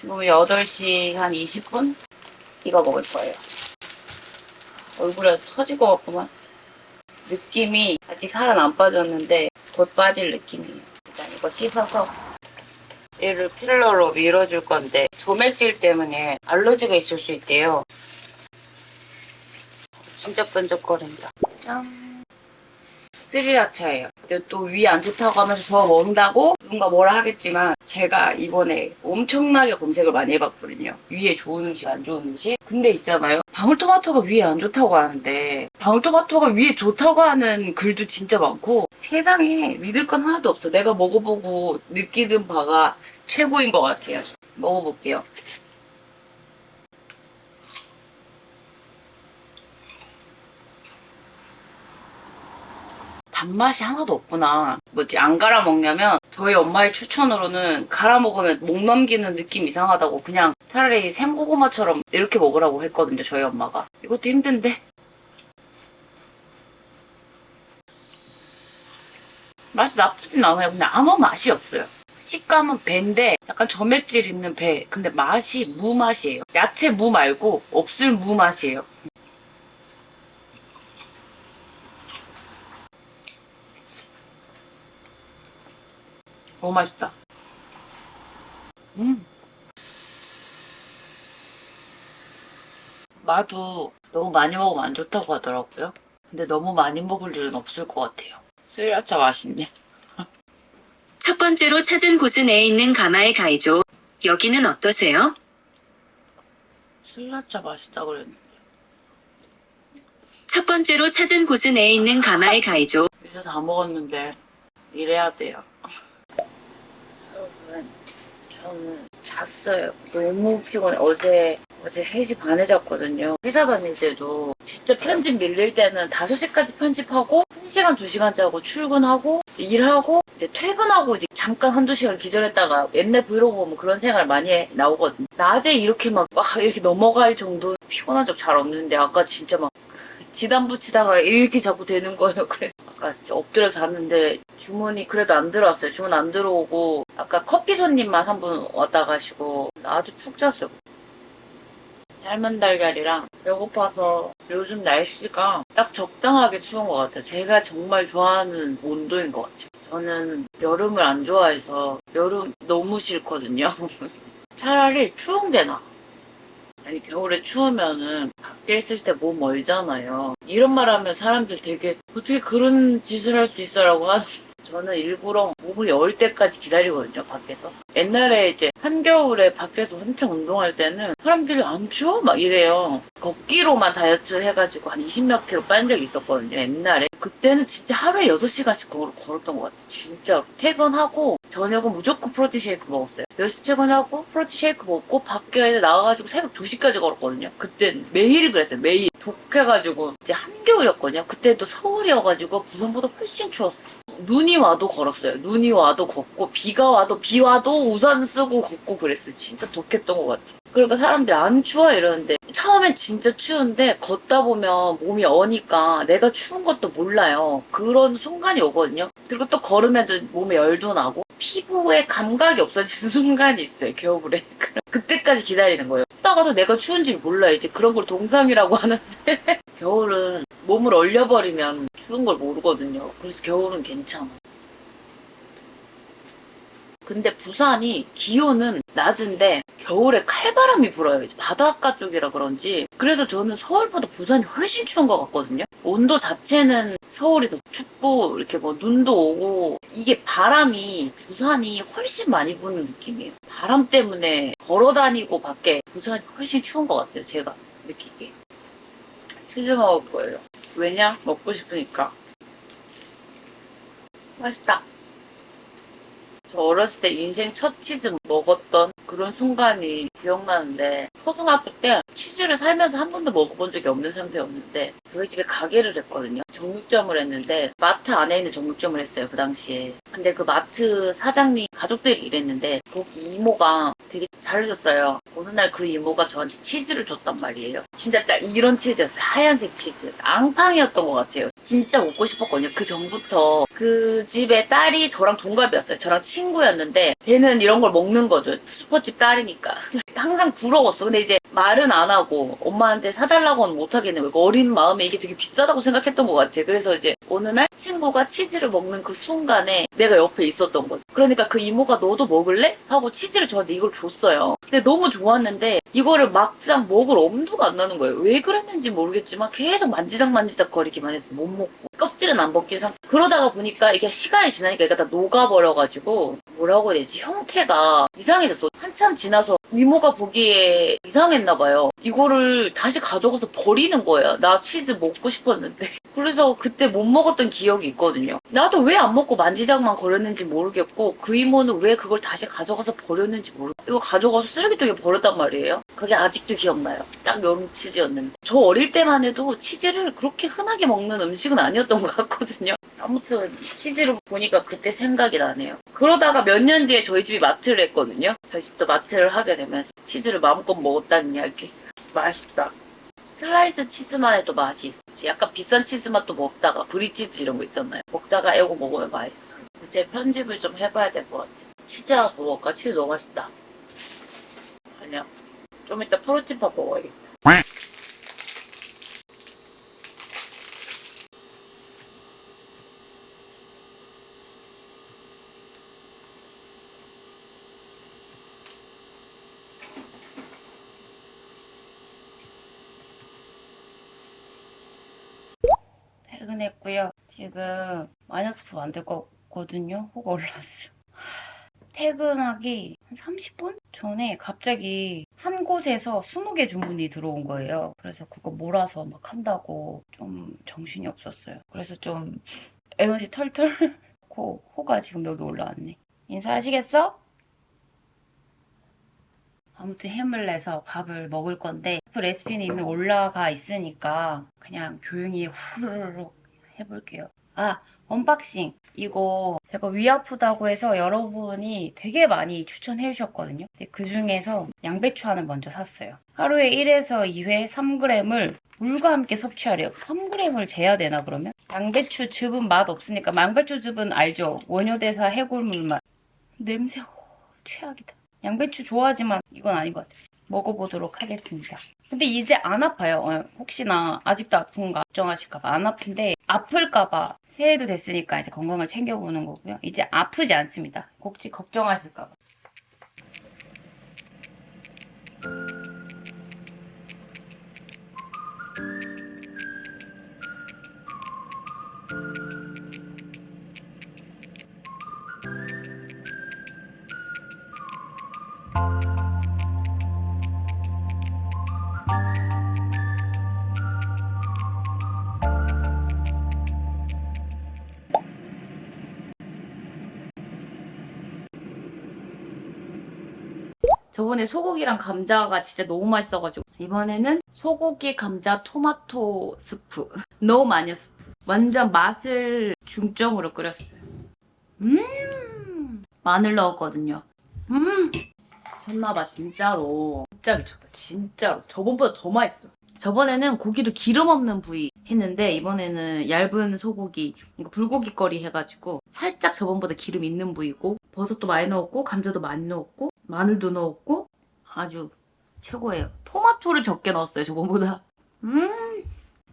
지금 8시 한 20분? 이거 먹을 거예요. 얼굴에 터질 것 같구만. 느낌이 아직 살은 안 빠졌는데 곧 빠질 느낌이에요. 일단 이거 씻어서 얘를 필러로 밀어줄 건데 조맥질 때문에 알러지가 있을 수 있대요. 진짜 끈적거린다. 짠. 스리라차예요. 근데 또 위 안 좋다고 하면서 저 먹는다고 누군가 뭐라 하겠지만 제가 이번에 엄청나게 검색을 많이 해봤거든요. 위에 좋은 음식, 안 좋은 음식. 근데 있잖아요. 방울토마토가 위에 안 좋다고 하는데 방울토마토가 위에 좋다고 하는 글도 진짜 많고 세상에 믿을 건 하나도 없어. 내가 먹어보고 느끼는 바가 최고인 것 같아요. 먹어볼게요. 단맛이 하나도 없구나. 뭐지, 안 갈아 먹냐면, 저희 엄마의 추천으로는 갈아 먹으면 목 넘기는 느낌 이상하다고 그냥 차라리 생고구마처럼 이렇게 먹으라고 했거든요, 저희 엄마가. 이것도 힘든데? 맛이 나쁘진 않아요. 근데 아무 맛이 없어요. 식감은 배인데 약간 점액질 있는 배. 근데 맛이 무 맛이에요. 야채 무 말고 없을 무 맛이에요. 너무 맛있다. 음. 마도 너무 많이 먹으면 안 좋다고 하더라고요. 근데 너무 많이 먹을 일은 없을 것 같아요. 스리라차 맛있네. 첫 번째로 찾은 곳은 에 있는 가마의 가이죠. 여기는 어떠세요? 스리라차 맛있다 그랬는데. 첫 번째로 찾은 곳은 에 있는 가마의 가이죠. 이제 다 먹었는데 이래야 돼요. 저는 잤어요. 너무 피곤해. 어제 어제 3시 반에 잤거든요. 회사 다닐 때도 진짜 편집 밀릴 때는 5시까지 편집하고 1시간, 2시간 자고 출근하고 일하고 이제 퇴근하고 이제 잠깐 한두 시간 기절했다가 옛날 브이로그 보면 그런 생활 많이 해- 나오거든요. 낮에 이렇게 막, 막 이렇게 넘어갈 정도 피곤한 적 잘 없는데 아까 진짜 막 지단 붙이다가 이렇게 자꾸 되는 거예요. 그래서 아까 진짜 엎드려 잤는데 주문이 그래도 안 들어왔어요. 주문 안 들어오고 아까 커피 손님만 한 분 왔다 가시고 아주 푹 잤어요. 삶은 달걀이랑 배고파서 요즘 날씨가 딱 적당하게 추운 것 같아요. 제가 정말 좋아하는 온도인 것 같아요. 저는 여름을 안 좋아해서 여름 너무 싫거든요. 차라리 추운 게 나 아. 아니 겨울에 추우면은 밖에 있을 때 몸 얼잖아요. 이런 말 하면 사람들 되게 어떻게 그런 짓을 할 수 있어라고 하는 저는 일부러 몸을 열 때까지 기다리거든요, 밖에서. 옛날에 이제 한겨울에 밖에서 한창 운동할 때는 사람들이 안 추워? 막 이래요. 걷기로만 다이어트 해가지고 한 20몇 킬로 빠진 적이 있었거든요, 옛날에. 그때는 진짜 하루에 6시간씩 걸, 걸었던 것 같아요. 진짜. 퇴근하고 저녁은 무조건 프로틴 쉐이크 먹었어요. 10시 퇴근하고 프로틴 쉐이크 먹고 밖에 나가가지고 새벽 2시까지 걸었거든요. 그때는 매일 그랬어요, 매일. 독해가지고 이제 한겨울이었거든요. 그때 또 서울이어가지고 부산보다 훨씬 추웠어요. 눈이 와도 걸었어요. 눈이 와도 걷고 비가 와도 비 와도 우산 쓰고 걷고 그랬어요. 진짜 독했던 것 같아요. 그러니까 사람들이 안 추워 이러는데 처음엔 진짜 추운데 걷다 보면 몸이 어니까 내가 추운 것도 몰라요. 그런 순간이 오거든요. 그리고 또 걸으면 몸에 열도 나고 피부에 감각이 없어지는 순간이 있어요. 겨울에. 그때까지 기다리는 거예요. 걷다가도 내가 추운지 몰라요. 이제 그런 걸 동상이라고 하는데 겨울은 몸을 얼려버리면 추운 걸 모르거든요. 그래서 겨울은 괜찮아. 근데 부산이 기온은 낮은데 겨울에 칼바람이 불어요. 이제 바닷가 쪽이라 그런지. 그래서 저는 서울보다 부산이 훨씬 추운 것 같거든요. 온도 자체는 서울이 더 춥고 이렇게 뭐 눈도 오고 이게 바람이 부산이 훨씬 많이 부는 느낌이에요. 바람 때문에 걸어 다니고 밖에 부산이 훨씬 추운 것 같아요. 제가 느끼기에. 치즈 먹을 거예요. 왜냐? 먹고 싶으니까. 맛있다. 저 어렸을 때 인생 첫 치즈 먹었던 그런 순간이 기억나는데 초등학교 때 치즈를 살면서 한 번도 먹어본 적이 없는 상태였는데 저희 집에 가게를 했거든요. 정육점을 했는데 마트 안에 있는 정육점을 했어요 그 당시에. 근데 그 마트 사장님 가족들이 일했는데 거기 이모가 되게 잘해줬어요. 어느 날 그 이모가 저한테 치즈를 줬단 말이에요. 진짜 딱 이런 치즈였어요. 하얀색 치즈. 앙팡이었던 것 같아요. 진짜 먹고 싶었거든요. 그 전부터 그 집의 딸이 저랑 동갑이었어요. 저랑 친구였는데 걔는 이런 걸 먹는 거죠. 슈퍼집 딸이니까. 항상 부러웠어. 근데 이제 말은 안 하고 엄마한테 사달라고는 못 하겠는 거예요. 어린 마음에 이게 되게 비싸다고 생각했던 것 같아요. 그래서 이제 어느 날 친구가 치즈를 먹는 그 순간에 내가 옆에 있었던 거죠. 그러니까 그 이모가 너도 먹을래? 하고 치즈를 저한테 이걸 줬어요. 근데 너무 좋았는데 이거를 막상 먹을 엄두가 안 나는 거예요. 왜 그랬는지 모르겠지만 계속 만지작 만지작 거리기만 해서 못 먹고 껍질은 안 벗긴 상태. 그러다가 보니까 이게 시간이 지나니까 얘가 다 녹아버려가지고 뭐라고 해야 되지? 형태가 이상해졌어. 한참 지나서 이모가 보기에 이상했나 봐요. 이거를 다시 가져가서 버리는 거예요. 나 치즈 먹고 싶었는데. 그래서 그때 못 먹었던 기억이 있거든요. 나도 왜 안 먹고 만지작만 거렸는지 모르겠고 그 이모는 왜 그걸 다시 가져가서 버렸는지 모르. 이거 가져가서 쓰레기통에 버렸단 말이에요. 그게 아직도 기억나요. 딱 여름 치즈였는데. 저 어릴 때만 해도 치즈를 그렇게 흔하게 먹는 음식은 아니었던 것 같거든요. 아무튼 치즈를 보니까 그때 생각이 나네요. 그러다가 몇 년 뒤에 저희 집이 마트를 했거든요. 저희 집도 마트를 하게 되면서 치즈를 마음껏 먹었다는 이야기. 맛있다. 슬라이스 치즈만 해도 맛이 있어. 약간 비싼 치즈 맛도 먹다가 브리치즈 이런 거 있잖아요. 먹다가 애고 먹으면 맛있어. 제 편집을 좀 해봐야 될 것 같아. 치즈 하나 더 먹을까? 치즈 너무 맛있다. 아니야. 좀 이따 프로틴밥 먹어야겠다. 퇴근했고요. 지금 마이너스프 만들 거거든요. 혹 올랐어. 퇴근하기 한 30분 전에 갑자기 한 곳에서 20개 주문이 들어온 거예요. 그래서 그거 몰아서 막 한다고 좀 정신이 없었어요. 그래서 좀 에너지 털털 고 호가 지금 여기 올라왔네. 인사하시겠어? 아무튼 힘을 내서 밥을 먹을 건데 그 레시피는 이미 올라가 있으니까 그냥 조용히 후루룩 해볼게요. 아 언박싱 이거 제가 위 아프다고 해서 여러분이 되게 많이 추천해 주셨거든요. 그 중에서 양배추 하나 먼저 샀어요. 하루에 1에서 2회 3g을 물과 함께 섭취하래요. 3g을 재야 되나 그러면? 양배추 즙은 맛 없으니까 양배추 즙은 알죠? 원효대사 해골물 맛. 냄새 오, 최악이다. 양배추 좋아하지만 이건 아닌 것 같아요. 먹어보도록 하겠습니다. 근데 이제 안 아파요. 어, 혹시나 아직도 아픈가 걱정하실까봐 안 아픈데 아플까봐 새해도 됐으니까 이제 건강을 챙겨보는 거고요. 이제 아프지 않습니다. 혹시 걱정하실까봐. 저번에 소고기랑 감자가 진짜 너무 맛있어가지고. 이번에는 소고기 감자 토마토 스프. 너무 마녀 스프 완전 맛을 중점으로 끓였어요. 음! 마늘 넣었거든요. 음! 미쳤나봐 진짜로. 진짜 미쳤다 진짜로. 저번보다 더 맛있어. 저번에는 고기도 기름 없는 부위 했는데 이번에는 얇은 소고기 이거 불고기 거리 해가지고 살짝 저번보다 기름 있는 부위고 버섯도 많이 넣었고 감자도 많이 넣었고 마늘도 넣었고 아주 최고예요. 토마토를 적게 넣었어요 저번보다. 음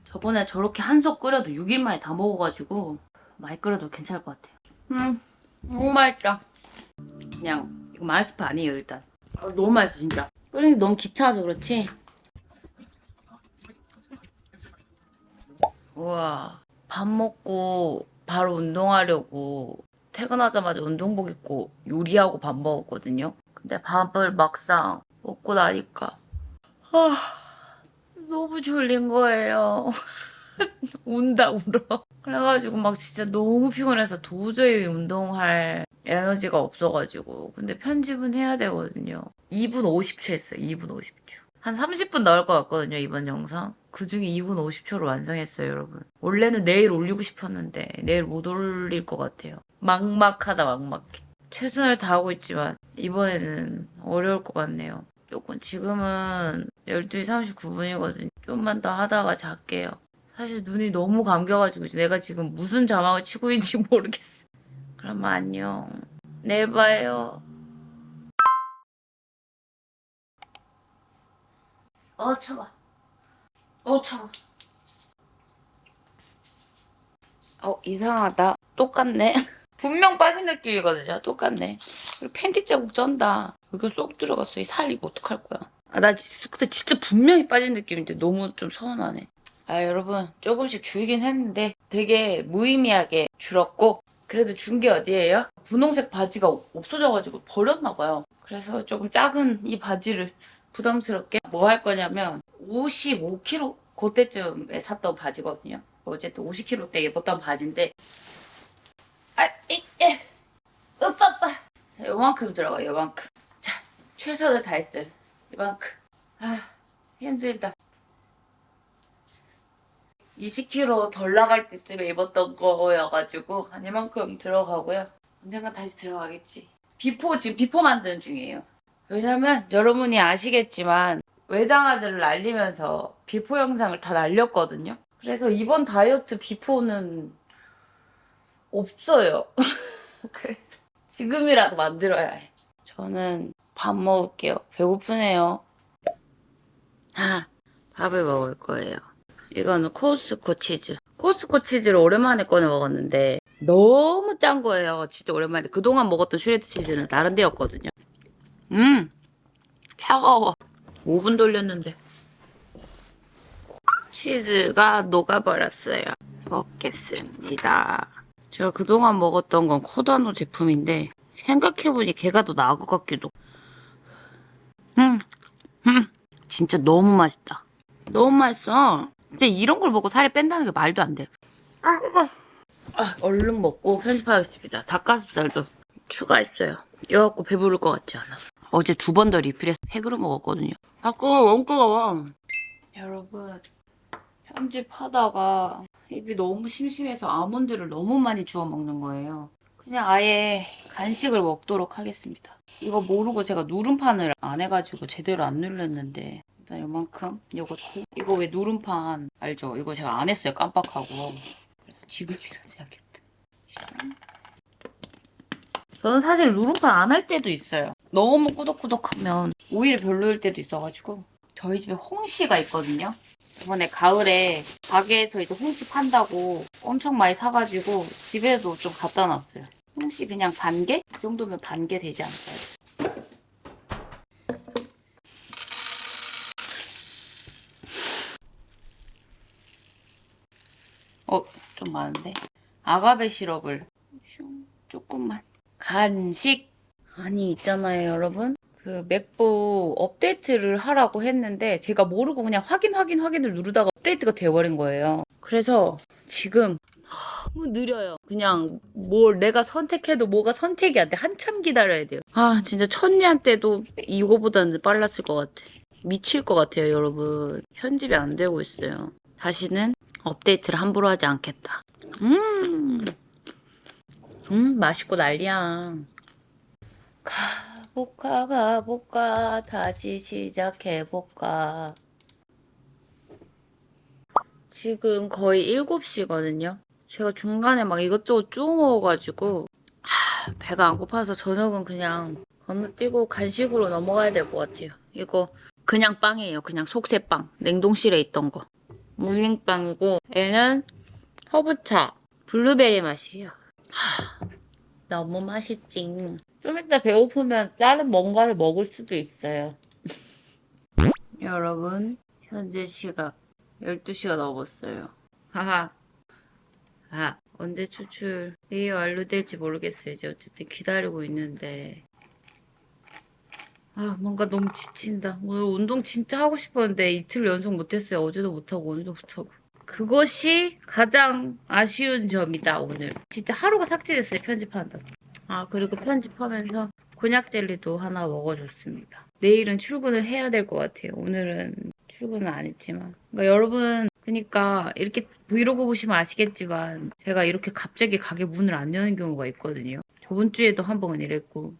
저번에 저렇게 한솥 끓여도 6일 만에 다 먹어가지고 많이 끓여도 괜찮을 것 같아요. 음 너무 맛있다. 그냥 이거 마스프 아니에요 일단. 아, 너무 맛있어 진짜. 끓이는 게 너무 귀찮아서 그렇지. 우와 밥 먹고 바로 운동하려고 퇴근하자마자 운동복 입고 요리하고 밥 먹었거든요. 근데 밥을 막상 먹고 나니까 아 너무 졸린 거예요. 운다 울어. 그래가지고 막 진짜 너무 피곤해서 도저히 운동할 에너지가 없어가지고 근데 편집은 해야 되거든요. 2분 50초 했어요. 2분 50초. 한 30분 나올 것 같거든요, 이번 영상. 그 중에 2분 50초로 완성했어요, 여러분. 원래는 내일 올리고 싶었는데, 내일 못 올릴 것 같아요. 막막하다, 막막해. 최선을 다하고 있지만, 이번에는 어려울 것 같네요. 조금 지금은 12시 39분이거든요. 좀만 더 하다가 잘게요. 사실 눈이 너무 감겨가지고 내가 지금 무슨 자막을 치고 있는지 모르겠어. 그럼 안녕. 내일 봐요. 어, 차가. 어, 차가. 어, 이상하다. 똑같네. 분명 빠진 느낌이거든요. 똑같네. 그리고 팬티 자국 쩐다. 여기 쏙 들어갔어. 이 살 이거 어떡할 거야. 아, 나 진짜, 근데 진짜 분명히 빠진 느낌인데 너무 좀 서운하네. 아, 여러분. 조금씩 줄긴 했는데 되게 무의미하게 줄었고 그래도 준 게 어디예요? 분홍색 바지가 없- 없어져가지고 버렸나봐요. 그래서 조금 작은 이 바지를 부담스럽게 뭐 할 거냐면 55kg 그때쯤에 샀던 바지거든요. 어쨌든 50kg 때 입었던 바지인데 아, 이, 에, 으빠, 빠. 자, 요만큼 들어가, 요만큼. 자, 최선을 다했어요. 이만큼. 아, 힘들다. 20kg 덜 나갈 때쯤에 입었던 거여가지고 한 이만큼 들어가고요. 언젠가 다시 들어가겠지. 비포 지금 비포 만드는 중이에요. 왜냐면 여러분이 아시겠지만 외장하드를 날리면서 비포 영상을 다 날렸거든요. 그래서 이번 다이어트 비포는 없어요. 그래서 지금이라도 만들어야 해. 저는 밥 먹을게요. 배고프네요. 아, 밥을 먹을 거예요. 이거는 코스코 치즈. 코스코 치즈를 오랜만에 꺼내 먹었는데 너무 짠 거예요. 진짜 오랜만에. 그동안 먹었던 슈레드 치즈는 다른 데였거든요. 음, 차가워. 5분 돌렸는데. 치즈가 녹아버렸어요. 먹겠습니다. 제가 그동안 먹었던 건 코다노 제품인데 생각해보니 걔가 더 나은 것 같기도. 음, 음, 진짜 너무 맛있다. 너무 맛있어. 진짜 이런 걸 먹고 살이 뺀다는 게 말도 안 돼. 아. 아, 얼른 먹고 편집하겠습니다. 닭가슴살도 추가했어요. 이거 갖고 배부를 것 같지 않아. 어제 두 번 더 리필해서 팩으로 먹었거든요. 자꾸 원가가 와. 여러분, 편집하다가 입이 너무 심심해서 아몬드를 너무 많이 주워 먹는 거예요. 그냥 아예 간식을 먹도록 하겠습니다. 이거 모르고 제가 누름판을 안 해가지고 제대로 안 눌렀는데 일단 요만큼 요거트 이거 왜 누름판 알죠? 이거 제가 안 했어요 깜빡하고 그래서 지금이라도 해야겠다 저는 사실 누름판 안 할 때도 있어요 너무 꾸덕꾸덕하면 오히려 별로일 때도 있어가지고 저희 집에 홍시가 있거든요 이번에 가을에 가게에서 이제 홍시 판다고 엄청 많이 사가지고 집에도 좀 갖다 놨어요. 홍시 그냥 반 개? 그 정도면 반 개 되지 않을까요? 어, 좀 많은데? 아가베 시럽을 슝, 조금만. 간식! 아니, 있잖아요, 여러분. 그 맥북 업데이트를 하라고 했는데 제가 모르고 그냥 확인 확인 확인을 누르다가 업데이트가 돼버린 거예요. 그래서 지금 너무 느려요. 그냥 뭘 내가 선택해도 뭐가 선택이 안 돼. 한참 기다려야 돼요. 아 진짜 천리한테도 이거보다는 빨랐을 것 같아. 미칠 것 같아요 여러분. 편집이 안 되고 있어요. 다시는 업데이트를 함부로 하지 않겠다. 음, 음 맛있고 난리야. 가볼까 가볼까 다시 시작해볼까 지금 거의 7시거든요. 제가 중간에 막 이것저것 쭉 먹어가지고 하, 배가 안 고파서 저녁은 그냥 건너뛰고 간식으로 넘어가야 될 것 같아요. 이거 그냥 빵이에요. 그냥 속새빵. 냉동실에 있던 거. 무빙빵이고 얘는 허브차. 블루베리 맛이에요. 하, 너무 맛있지 좀 이따 배고프면 다른 뭔가를 먹을 수도 있어요. 여러분, 현재 시각 12시가 넘었어요. 하하. 아, 언제 추출이 완료될지 모르겠어요. 이제 어쨌든 기다리고 있는데. 아, 뭔가 너무 지친다. 오늘 운동 진짜 하고 싶었는데 이틀 연속 못했어요. 어제도 못하고 오늘도 못하고. 그것이 가장 아쉬운 점이다, 오늘. 진짜 하루가 삭제됐어요, 편집한다고. 아, 그리고 편집하면서 곤약 젤리도 하나 먹어줬습니다. 내일은 출근을 해야 될 것 같아요. 오늘은 출근은 안 했지만. 그러니까 여러분, 그러니까 이렇게 브이로그 보시면 아시겠지만 제가 이렇게 갑자기 가게 문을 안 여는 경우가 있거든요. 저번 주에도 한 번은 이랬고.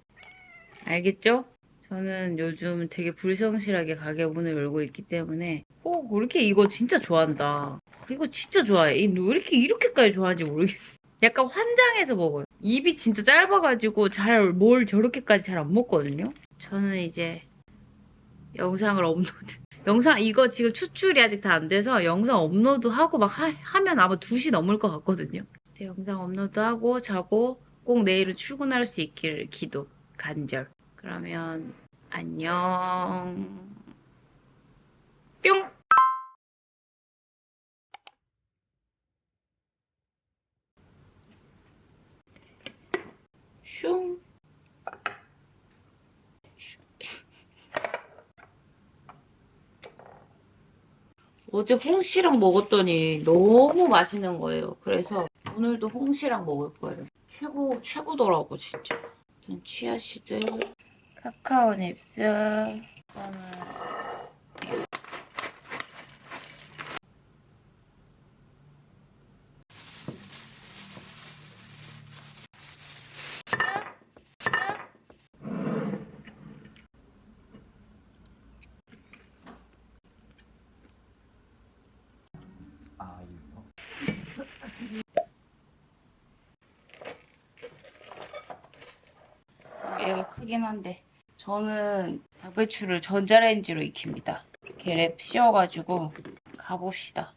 알겠죠? 저는 요즘 되게 불성실하게 가게 문을 열고 있기 때문에 어, 왜 이렇게 이거 진짜 좋아한다. 이거 진짜 좋아해. 이- 왜 이렇게 이렇게까지 좋아하는지 모르겠어. 약간 환장해서 먹어요. 입이 진짜 짧아가지고 잘 뭘 저렇게까지 잘 안 먹거든요. 저는 이제 영상을 업로드. 영상 이거 지금 추출이 아직 다 안 돼서 영상 업로드 하고 막 하, 면 아마 2시 넘을 것 같거든요. 네, 영상 업로드 하고 자고 꼭 내일은 출근할 수 있기를 기도 간절. 그러면 안녕. 뿅. 슝. 어제 홍시랑 먹었더니 너무 맛있는 거예요. 그래서 오늘도 홍시랑 먹을 거예요. 최고, 최고더라고, 진짜. 일단 치아씨드, 카카오 닙스, 저는 크긴 한데 저는 양배추를 전자레인지로 익힙니다. 이렇게 랩 씌워가지고 가봅시다.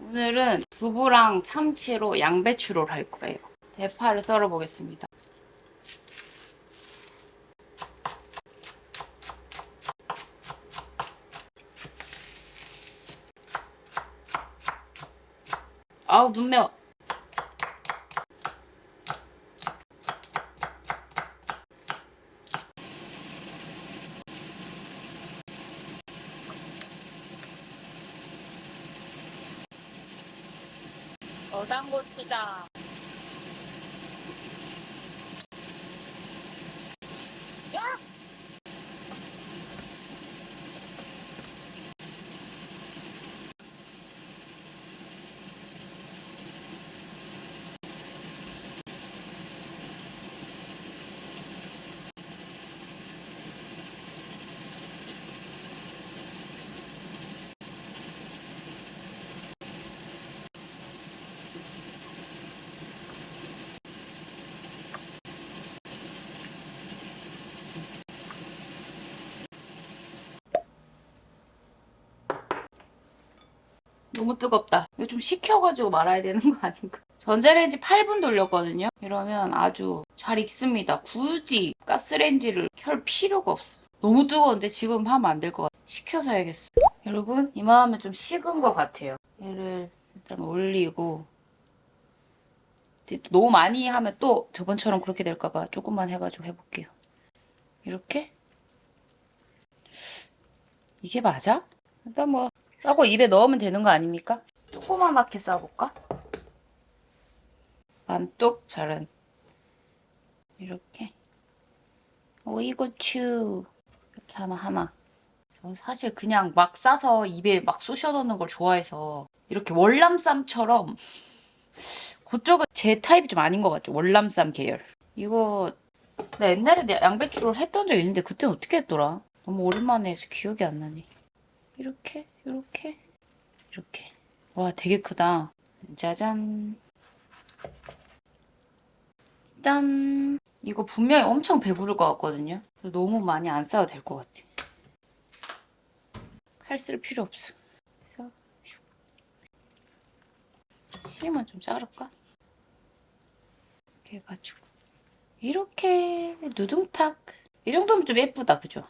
오늘은 두부랑 참치로 양배추를 할 거예요. 대파를 썰어 보겠습니다. 아우 눈 매워. 어당고추장. 야! 너무 뜨겁다. 이거 좀 식혀가지고 말아야 되는 거 아닌가? 전자레인지 8분 돌렸거든요. 이러면 아주 잘 익습니다. 굳이 가스레인지를 켤 필요가 없어. 너무 뜨거운데 지금 하면 안 될 것 같아. 식혀서 해야겠어. 여러분, 이만하면 좀 식은 것 같아요. 얘를 일단 올리고 너무 많이 하면 또 저번처럼 그렇게 될까봐 조금만 해가지고 해볼게요. 이렇게? 이게 맞아? 일단 뭐 싸고 입에 넣으면 되는 거 아닙니까? 조그맣게 싸볼까? 반뚝 자른. 이렇게. 오이고추. 이렇게 하면 하나. 저 사실 그냥 막 싸서 입에 막 쑤셔 넣는 걸 좋아해서 이렇게 월남쌈처럼 그쪽은 제 타입이 좀 아닌 것 같죠? 월남쌈 계열. 이거 나 옛날에 내 양배추를 했던 적 있는데 그때는 어떻게 했더라? 너무 오랜만에 해서 기억이 안 나네 이렇게, 이렇게, 이렇게. 와, 되게 크다. 짜잔. 짠. 이거 분명히 엄청 배부를 것 같거든요. 너무 많이 안 싸도 될 것 같아. 칼 쓸 필요 없어. 그래서 슉. 심은 좀 자를까? 이렇게 해가지고 이렇게 누둥탁. 이 정도면 좀 예쁘다, 그죠?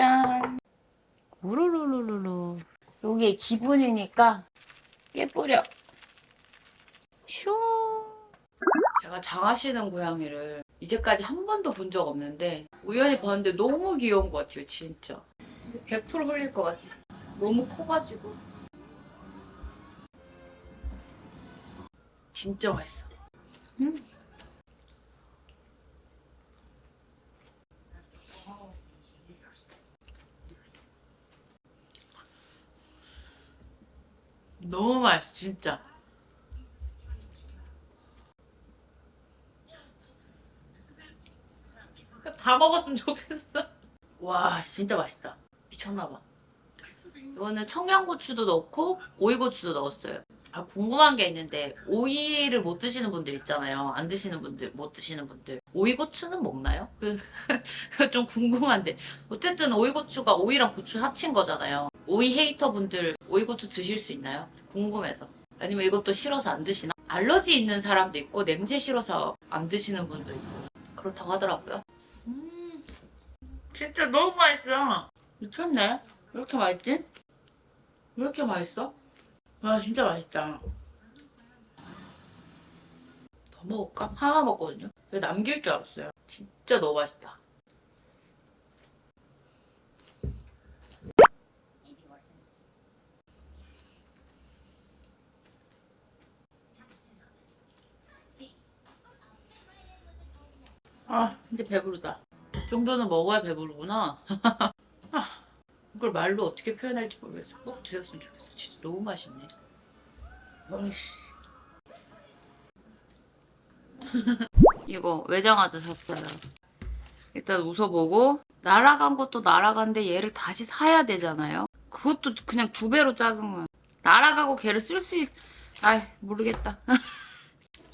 짠. 우르르르르르. 요게 기분이니까 예쁘려. 슈. 제가 장하시는 고양이를 이제까지 한 번도 본 적 없는데 우연히 봤는데 너무 귀여운 것 같아요, 진짜. 100% 흘릴 것 같아. 너무 커가지고. 진짜 맛있어. 음. 너무 맛있어, 진짜. 다 먹었으면 좋겠어. 와, 진짜 맛있다. 미쳤나봐. 이거는 청양고추도 넣고 오이고추도 넣었어요. 아 궁금한 게 있는데 오이를 못 드시는 분들 있잖아요. 안 드시는 분들 못 드시는 분들 오이고추는 먹나요? 그 좀 궁금한데 어쨌든 오이고추가 오이랑 고추 합친 거잖아요. 오이 헤이터 분들 오이고추 드실 수 있나요? 궁금해서. 아니면 이것도 싫어서 안 드시나? 알러지 있는 사람도 있고 냄새 싫어서 안 드시는 분도 있고 그렇다고 하더라고요. 음, 진짜 너무 맛있어. 미쳤네. 왜 이렇게 맛있지? 왜 이렇게 맛있어? 아 진짜 맛있다. 더 먹을까? 하나 먹거든요. 왜 남길 줄 알았어요. 진짜 너무 맛있다. 아 이제 배부르다. 이 정도는 먹어야 배부르구나. 아, 이걸 말로 어떻게 표현할지 모르겠어. 꼭 드셨으면 좋겠어. 진짜 너무 맛있네. 어이씨. 이거 외장하드 샀어요. 일단 웃어보고 날아간 것도 날아간데 얘를 다시 사야 되잖아요. 그것도 그냥 두 배로 짜증나. 날아가고 걔를 쓸 수 있... 아이 모르겠다.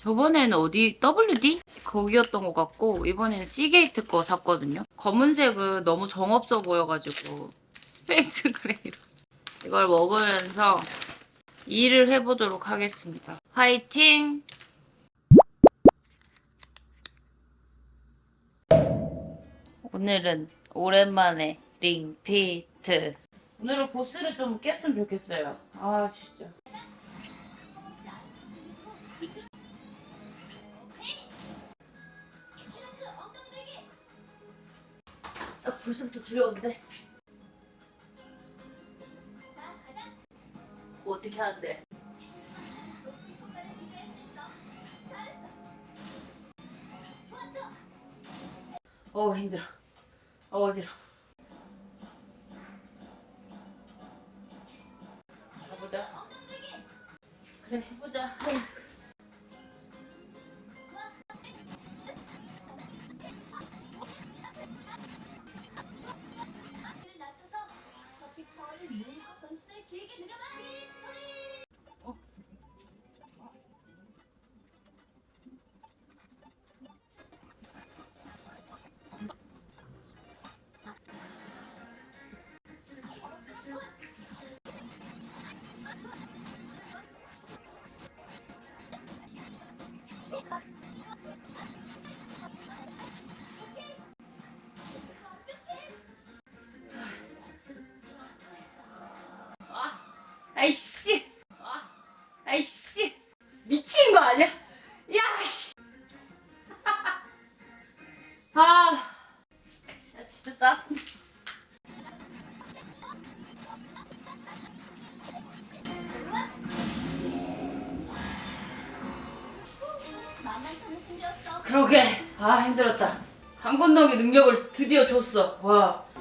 저번에는 어디 WD 거기였던 것 같고 이번에는 시게이트 거 샀거든요. 검은색은 너무 정없어 보여가지고 스페이스 그레이로 이걸 먹으면서 일을 해보도록 하겠습니다. 화이팅! 오늘은 오랜만에 링피트. 오늘은 보스를 좀 깼으면 좋겠어요. 아 진짜. 벌써부터 두려운데. 뭐 어떻게 하는데? 어 힘들어. 어 어지러. 가 아이씨! 아, 아이씨! 미친 거 아니야? 야, 씨! 아, 야, 진짜 짜증. 그러게. 아, 힘들었다. 강 건너기 능력을 드디어 줬어. 와.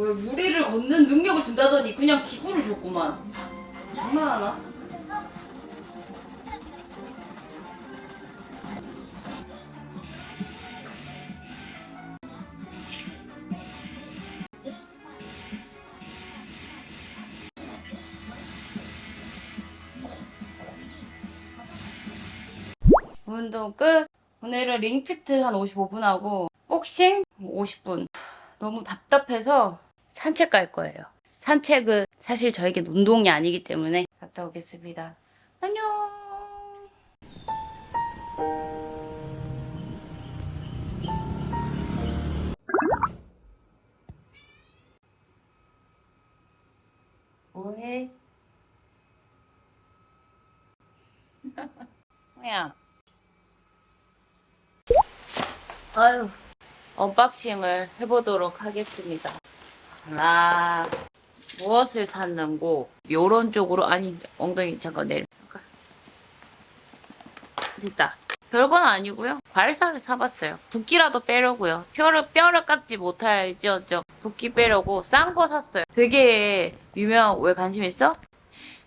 뭐야, 무리를 걷는 능력을 준다더니 그냥 기구를 줬구만. 장난하나? 운동 끝. 오늘은 링피트 한 55분 하고 복싱 50분. 너무 답답해서 산책 갈 거예요. 산책은 사실 저에겐 운동이 아니기 때문에 갔다 오겠습니다. 안녕. 뭐해? 뭐야? 아유, 언박싱을 해보도록 하겠습니다. 아, 무엇을 샀는고? 요런 쪽으로, 아니, 엉덩이, 잠깐 내려. 잠깐. 됐다. 별건 아니고요. 과일사를 사봤어요. 붓기라도 빼려고요. 뼈를, 뼈를 깎지 못할지언정 붓기 빼려고 싼 거 샀어요. 되게 유명, 왜 관심 있어?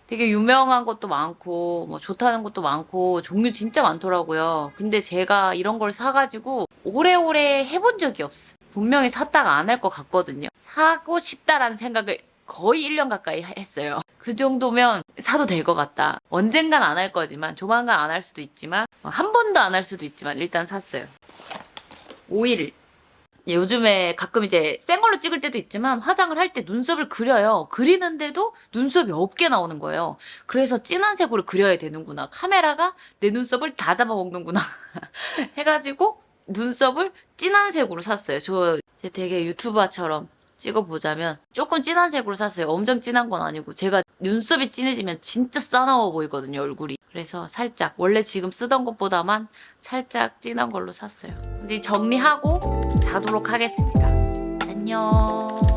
되게 유명한 것도 많고 뭐 좋다는 것도 많고 종류 진짜 많더라고요. 근데 제가 이런 걸 사가지고 오래오래 해본 적이 없어. 분명히 샀다가 안 할 것 같거든요. 사고 싶다라는 생각을 거의 1년 가까이 했어요. 그 정도면 사도 될 것 같다. 언젠간 안 할 거지만 조만간 안 할 수도 있지만 한 번도 안 할 수도 있지만 일단 샀어요. 오일 요즘에 가끔 이제 생얼로 찍을 때도 있지만 화장을 할 때 눈썹을 그려요. 그리는데도 눈썹이 없게 나오는 거예요. 그래서 진한 색으로 그려야 되는구나. 카메라가 내 눈썹을 다 잡아먹는구나. 해가지고 눈썹을 진한 색으로 샀어요. 저 되게 유튜버처럼 찍어보자면 조금 진한 색으로 샀어요. 엄청 진한 건 아니고 제가 눈썹이 진해지면 진짜 싸나워 보이거든요. 얼굴이. 그래서 살짝 원래 지금 쓰던 것보다만 살짝 진한 걸로 샀어요. 이제 정리하고 자도록 하겠습니다. 안녕.